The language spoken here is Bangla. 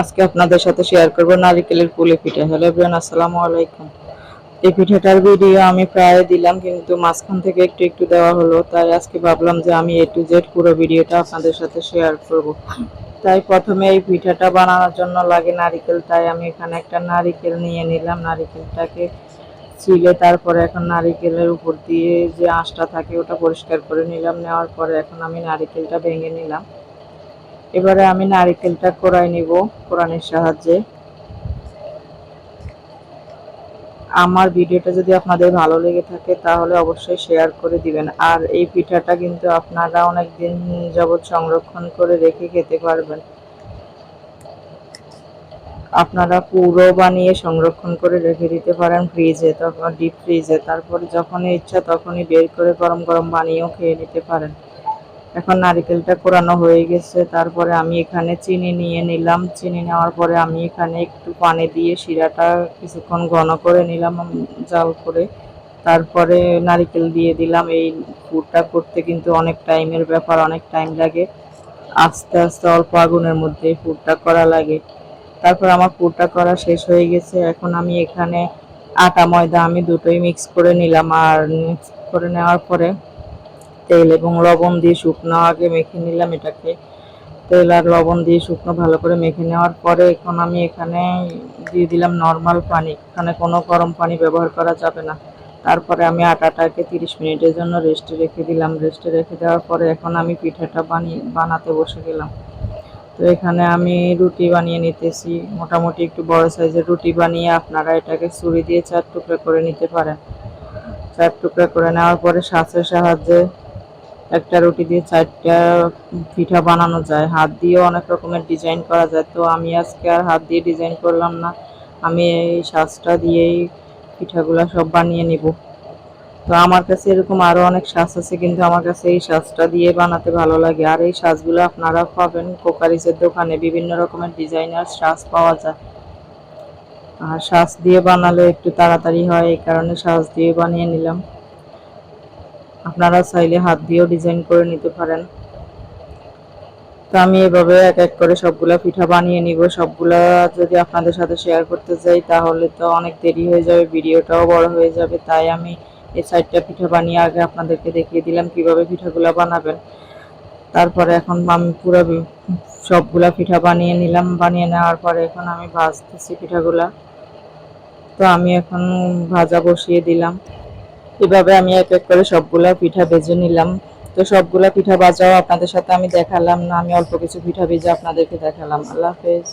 আজকে আপনাদের সাথে শেয়ার করব নারিকেলের পুলি পিঠা। হ্যালো এভরিওয়ান আসসালামু আলাইকুম। এই পিঠাটার ভিডিও আমি প্রায় দিলাম, কিন্তু মাঝখান থেকে একটু একটু দেওয়া হলো। তাই আজকে ভাবলাম যে আমি এ টু জেড পুরো ভিডিওটা আপনাদের সাথে শেয়ার করব। তাই প্রথমে এই পিঠাটা বানানোর জন্য লাগে নারিকেল। তাই আমি এখানে একটা নারিকেল নিয়ে নিলাম। নারিকেলটাকে ছিলে তারপরে এখন নারিকেলের উপর দিয়ে যে আঁশটা থাকে ওটা পরিষ্কার করে নিলাম। নেওয়ার পরে এখন আমি নারিকেলটা ভেঙে নিলাম। এবারে আমি নারিকেলটা কোরাই নিব কোরআনের সাহায্যে। আমার ভিডিওটা যদি আপনাদের ভালো লেগে থাকে, তাহলে অবশ্যই শেয়ার করে দিবেন। আর এই পিঠাটা কিন্তু আপনারা অনেক দিন যাবৎ সংরক্ষণ করে রেখে খেতে পারবেন। আপনারা পুরো বানিয়ে সংরক্ষণ করে রেখে দিতে পারেন ফ্রিজে, তখন ডিপ ফ্রিজে তারপরে যখনই ইচ্ছা তখনই বের করে গরম গরম বানিয়েও খেয়ে নিতে পারেন। এখন নারিকেলটা কোরানো হয়ে গেছে। তারপরে আমি এখানে চিনি নিয়ে নিলাম। চিনি নেওয়ার পরে আমি এখানে একটু পানি দিয়ে শিরাটা কিছুক্ষণ ঘন করে নিলাম জাল করে। তারপরে নারিকেল দিয়ে দিলাম। এই পুরটা করতে কিন্তু অনেক টাইমের ব্যাপার, অনেক টাইম লাগে। আস্তে আস্তে অল্প আগুনের মধ্যে পুরটা করা লাগে। তারপর আমার পুরটা করা শেষ হয়ে গেছে। এখন আমি এখানে আটা ময়দা আমি দুটোই মিক্স করে নিলাম। আর মিক্স করে নেওয়ার পরে তেল এবং লবণ দিয়ে শুকনো আগে মেখে নিলাম এটাকে। তেল আর লবণ দিয়ে শুকনো ভালো করে মেখে নেওয়ার পরে এখন আমি এখানে দিয়ে দিলাম নর্মাল পানি। এখানে কোনো গরম পানি ব্যবহার করা যাবে না। তারপরে আমি আটাটাকে তিরিশ মিনিটের জন্য রেস্টে রেখে দিলাম। রেস্টে রেখে দেওয়ার পরে এখন আমি পিঠাটা বানিয়ে বানাতে বসে গেলাম। তো এখানে আমি রুটি বানিয়ে নিতেছি। মোটামুটি একটু বড় সাইজের রুটি বানিয়ে আপনারা এটাকে ছুরি দিয়ে চার টুকরা করে নিতে পারেন। চার টুকরা করে নেওয়ার পরে শ্বাসের সাহায্যে একটা রুটি দিয়ে চারটা পিঠা বানানো যায়। হাত দিয়েও অনেক রকমের ডিজাইন করা যায়। তো আমি আজকে আর হাত দিয়ে ডিজাইন করলাম না। আমি এই শ্বাসটা দিয়েই পিঠাগুলো সব বানিয়ে নিব। তো আমার কাছে এরকম আরও অনেক শ্বাস আছে, কিন্তু আমার কাছে এই শ্বাসটা দিয়ে বানাতে ভালো লাগে। আর এই শ্বাসগুলো আপনারা পাবেন কোকারিজের দোকানে। বিভিন্ন রকমের ডিজাইনার শ্বাস পাওয়া যায়। আর শ্বাস দিয়ে বানালে একটু তাড়াতাড়ি হয়, এই কারণে শ্বাস দিয়ে বানিয়ে নিলাম। আপনারা চাইলে হাত দিয়েও ডিজাইন করে নিতে পারেন। তো আমি এভাবে এক এক করে সবগুলা পিঠা বানিয়ে নিব। সবগুলা যদি আপনাদের সাথে শেয়ার করতে যাই, তাহলে তো অনেক দেরি হয়ে যাবে, ভিডিওটাও বড় হয়ে যাবে। তাই আমি এই চারটা পিঠা বানিয়ে আগে আপনাদেরকে দেখিয়ে দিলাম কীভাবে পিঠাগুলা বানাবেন। তারপরে এখন আমি পুরো সবগুলা পিঠা বানিয়ে নিলাম। বানিয়ে নেওয়ার পরে এখন আমি ভাজতেছি পিঠাগুলা। তো আমি এখন ভাজা বসিয়ে দিলাম। এভাবে আমি এক এক করে সবগুলা পিঠা ভেজে নিলাম। তো সবগুলা পিঠা বাজাও আপনাদের সাথে আমি দেখালাম, না আমি অল্প কিছু পিঠা ভেজে আপনাদেরকে দেখালাম। আল্লাহ হাফেজ।